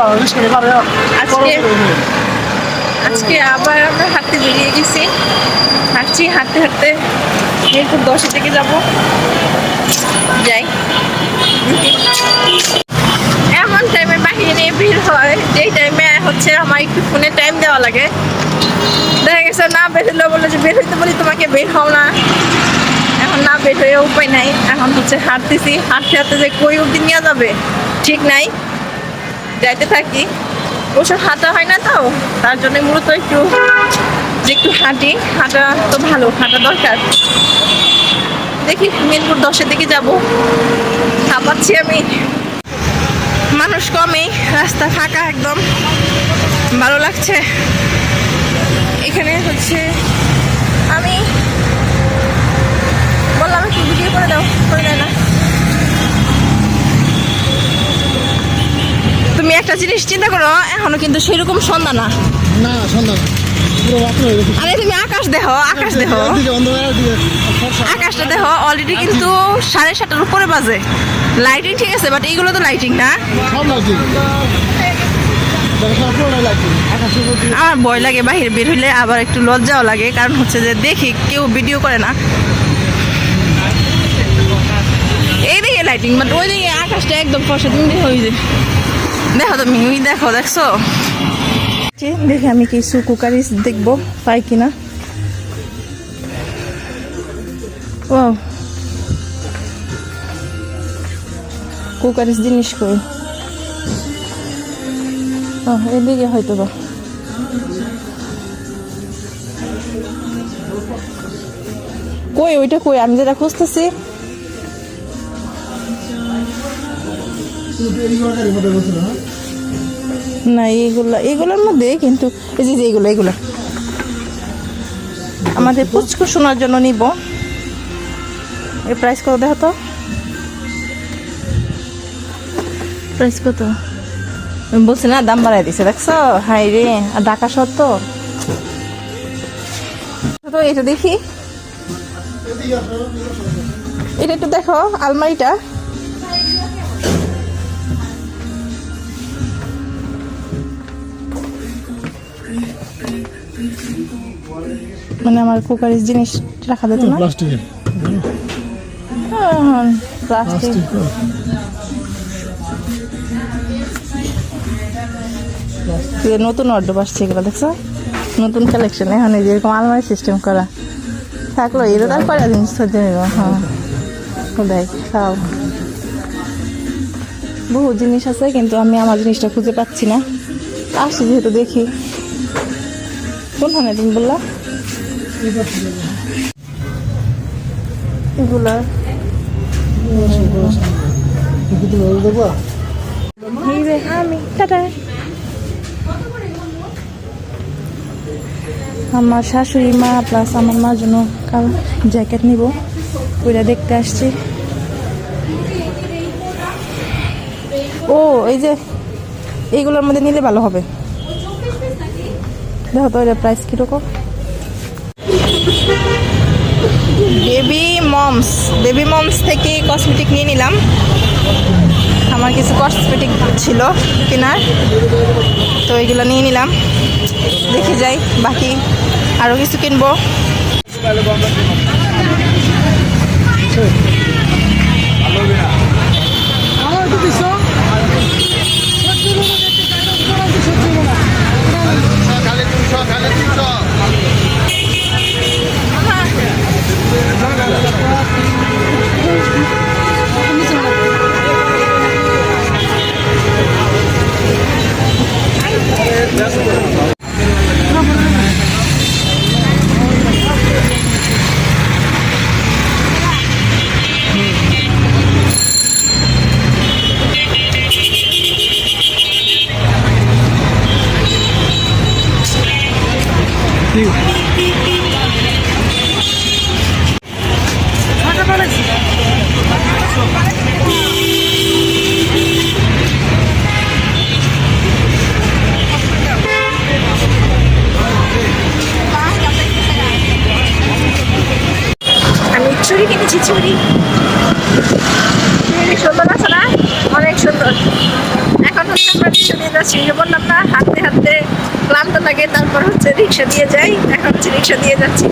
আজকে আজকে আবার আমরা হাঁটতে বেরিয়ে গেছি। হাঁটছি, হাঁটতে হাঁটতে মিরপুর দশের দিকে যাব। যাই। এমন টাইমে বাহিরে ভিড় হয়, যেই টাইমে হচ্ছে আমার একটু ফোনে টাইম দেওয়া লাগে। দেখা গেছে না বের হইলেও বলে যে বের হইতে বলি, তোমাকে বের হও না। এখন না বের হয়ে উপায় নাই। এখন হচ্ছে হাঁটতেছি। হাঁটতে হাঁটতে যে কই অব্দি নিয়ে যাবে, ঠিক নাই। যাইতে থাকি। ওসব হাঁটা হয় না তো, তার জন্য মূলত একটু যে একটু হাঁটি। হাঁটা তো ভালো, হাঁটা দরকার। দেখি মিরপুর দশের দিকে যাব। হাঁপাচ্ছি আমি। মানুষ কমই, রাস্তা ফাঁকা একদম। ভালো লাগছে। এখানে হচ্ছে আমি। বললাম একটু ভিডিও করে দাও, করে দেয় না। একটা জিনিস চিন্তা করো এখনও কিন্তু সেরকম সন্ধ্যা না। না সন্ধ্যা হয়ে আরে তুমি আকাশ দেখো আকাশ ফর্সা। আকাশটা দেখো অলরেডি কিন্তু সাড়ে সাতটার উপরে বাজে। লাইটিং ঠিক আছে বাট এইগুলো তো লাইটিং না। আমার ভয় লাগে বাহিরে বের হইলে আবার একটু লজ্জাও লাগে কারণ হচ্ছে যে দেখি কেউ ভিডিও করে না। এই দিকে লাইটিং বাট ওই দিকে আকাশটা একদম ফসা তুমি দেখো ওই যে। দেখো তুমি ওই দেখো, দেখছ? দেখি আমি কিছু কুকারিস দেখব, পাই কিনা? ও কুকারিস জিনিস কই? এদিকে হয়তো বা। কই, ওইটা কই? আমি যেটা খুঁজতেছি না এইগুলা এইগুলোর মধ্যে, কিন্তু এই যে এইগুলো এইগুলো আমাদের পুচকু শোনার জন্য নিব। এর প্রাইস কত দেখো তো? প্রাইস কত? বলছি না, দাম বাড়াই দিছে, দেখছ? হাই রে, আর ঢাকা শহর তো। তো এটা দেখি। এটা একটু দেখো, আলমারিটা। মানে আমার কুকারির জিনিস রাখা যেত না? প্লাস্টিকের। প্লাস্টিক। নতুন অর্ডার আসছে এগুলো দেখছ? নতুন কালেকশন এখন এই যে এরকম আলমারি সিস্টেম করা। থাকল এটা তার করা জিনিস ধরতে নেব হ্যাঁ। দেখ খাও। বহু জিনিস আছে কিন্তু আমি আমার জিনিসটা খুঁজে পাচ্ছি না। আসছি যেহেতু দেখি। কোনখানে তুমি বললা। আমার শাশুড়ি মা প্লাস আমার মার জন্য কাল জ্যাকেট নিব, ওইটা দেখতে আসছি। ও, এই যে, এইগুলোর মধ্যে নিলে ভালো হবে। দেখো তো প্রাইস কীরকম? বেবি মমস বেবি মমস থেকে কসমেটিক নিয়ে নিলাম। আমার কিছু কসমেটিক ছিল কেনার, তো এগুলো নিয়ে নিলাম। দেখে যাই, বাকি আরও কিছু কিনবো। 上，还能进上。চুড়ি কিনেছি চুড়ি চুড়ি সুন্দর আছে না? অনেক সুন্দর। এখন হচ্ছে আমরা যাচ্ছি। বললাম না, হাঁটতে হাঁটতে। ক্লান্ত লাগে, তারপর হচ্ছে রিক্সা দিয়ে যাই। এখন হচ্ছে রিক্সা দিয়ে যাচ্ছি।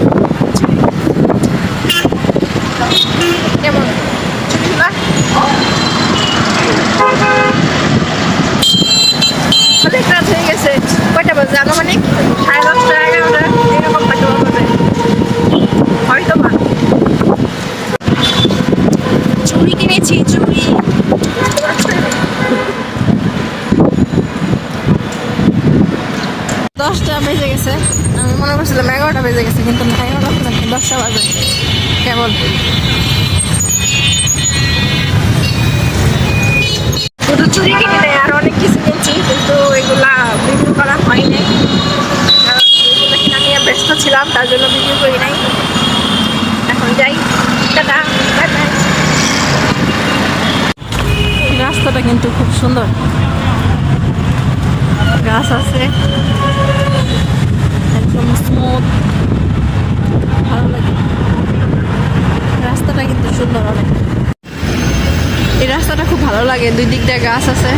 কেমন? অনেক রাত হয়ে গেছে। কয়টা বাজে আনুমানিক সাড়ে দশটা এগারোটা এরকম হয়তো বা বাজে হয়তো বা চুড়ি কিনেছি চুড়ি দশটা বেজে গেছে। আমি মনে করছিলাম এগারোটা বেজে গেছে কিন্তু এগারোটা দশটা বাজে। কেবল। শুধু চুরি কিনে নেই আর অনেক কিছু কিনছি কিন্তু এগুলা ভিডিও করা হয় নাই কারণ এগুলো কিনা নিয়ে ব্যস্ত ছিলাম তার জন্য ভিডিও করি নাই। এখন যাই। টাটা বাই বাই রাস্তাটা কিন্তু খুব সুন্দর। গাছ আছে একদম স্মুথ ভালো লাগে রাস্তাটা কিন্তু সুন্দর অনেক এই রাস্তাটা খুব ভালো লাগে দুই দিক দিয়ে গাছ আছে।